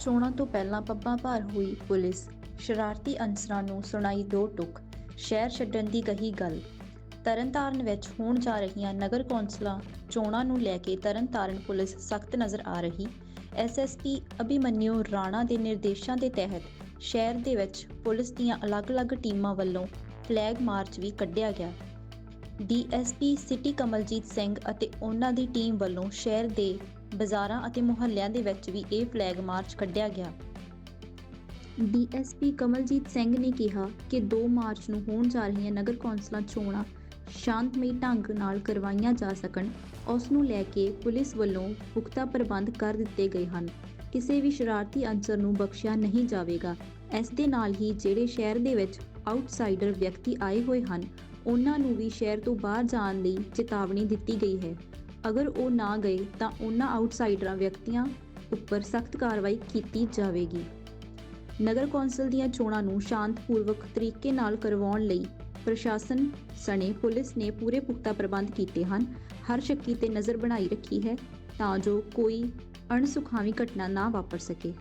ਚੋਣਾਂ ਤੋਂ ਪਹਿਲਾਂ ਪੱਬਾਂ ਭਾਰ ਹੋਈ ਪੁਲਿਸ। ਸ਼ਰਾਰਤੀ ਅਨਸਰਾਂ ਨੂੰ ਸੁਣਾਈ ਦੋ ਟੁਕ। ਸ਼ਹਿਰ ਛੱਡਣ ਦੀ ਕਹੀ ਗੱਲ। ਤਰਨਤਾਰਨ ਵਿੱਚ ਹੋਣ ਜਾ ਰਹੀਆਂ ਨਗਰ ਕੌਂਸਲਾਂ ਚੋਣਾਂ ਨੂੰ ਲੈ ਕੇ ਤਰਨਤਾਰਨ ਪੁਲਿਸ ਸਖਤ ਨਜ਼ਰ ਆ ਰਹੀ। ਐਸਐਸਪੀ ਅਭਿਮਨਿਊ ਰਾਣਾ ਦੇ ਨਿਰਦੇਸ਼ਾਂ ਦੇ ਤਹਿਤ ਸ਼ਹਿਰ ਦੇ ਵਿੱਚ ਪੁਲਿਸ ਦੀਆਂ ਅਲੱਗ-ਅਲੱਗ ਟੀਮਾਂ ਵੱਲੋਂ ਫਲੈਗ ਮਾਰਚ ਵੀ ਕੱਢਿਆ ਗਿਆ। ਡੀਐਸਪੀ ਸਿਟੀ ਕਮਲਜੀਤ ਸਿੰਘ ਅਤੇ ਉਹਨਾਂ ਦੀ ਟੀਮ ਵੱਲੋਂ ਸ਼ਹਿਰ ਦੇ ਬਾਜ਼ਾਰਾਂ ਅਤੇ ਮੁਹੱਲਿਆਂ ਦੇ ਵਿੱਚ ਵੀ ਇਹ ਫਲੈਗ ਮਾਰਚ ਕੱਢਿਆ ਗਿਆ। ਡੀਐਸਪੀ ਕਮਲਜੀਤ ਸਿੰਘ ਨੇ ਕਿਹਾ ਕਿ 2 ਮਾਰਚ ਨੂੰ ਹੋਣ ਜਾ ਰਹੀਆਂ ਨਗਰ ਕੌਂਸਲਾਂ ਚੋਣਾਂ ਸ਼ਾਂਤਮਈ ਢੰਗ ਨਾਲ ਕਰਵਾਈਆਂ ਜਾ ਸਕਣ, ਉਸ ਨੂੰ ਲੈ ਕੇ ਪੁਲਿਸ ਵੱਲੋਂ ਪੁਖਤਾ ਪ੍ਰਬੰਧ ਕਰ ਦਿੱਤੇ ਗਏ ਹਨ। ਕਿਸੇ ਵੀ ਸ਼ਰਾਰਤੀ ਅਨਸਰ ਨੂੰ ਬਖਸ਼ਿਆ ਨਹੀਂ ਜਾਵੇਗਾ। ਇਸ ਦੇ ਨਾਲ ਹੀ ਜਿਹੜੇ ਸ਼ਹਿਰ ਦੇ ਵਿੱਚ ਆਊਟਸਾਈਡਰ ਵਿਅਕਤੀ ਆਏ ਹੋਏ ਹਨ, ਉਹਨਾਂ ਨੂੰ ਵੀ ਸ਼ਹਿਰ ਤੋਂ ਬਾਹਰ ਜਾਣ ਲਈ ਚੇਤਾਵਨੀ ਦਿੱਤੀ ਗਈ ਹੈ। ਅਗਰ ਉਹ ਨਾ ਗਏ ਤਾਂ ਉਹਨਾਂ ਆਊਟਸਾਈਡਰਾਂ ਵਿਅਕਤੀਆਂ ਉੱਪਰ ਸਖਤ ਕਾਰਵਾਈ ਕੀਤੀ ਜਾਵੇਗੀ। ਨਗਰ ਕੌਂਸਲ ਦੀਆਂ ਚੋਣਾਂ ਨੂੰ ਸ਼ਾਂਤਪੂਰਵਕ ਤਰੀਕੇ ਨਾਲ ਕਰਵਾਉਣ ਲਈ ਪ੍ਰਸ਼ਾਸਨ, ਸਣੇ ਪੁਲਿਸ ਨੇ ਪੂਰੇ ਪੁਖਤਾ ਪ੍ਰਬੰਧ ਕੀਤੇ ਹਨ। ਹਰ ਸ਼ੱਕੀ ਤੇ ਨਜ਼ਰ ਬਣਾਈ ਰੱਖੀ ਹੈ ਤਾਂ ਜੋ ਕੋਈ ਅਣਸੁਖਾਵੀ ਘਟਨਾ ਨਾ ਵਾਪਰ ਸਕੇ।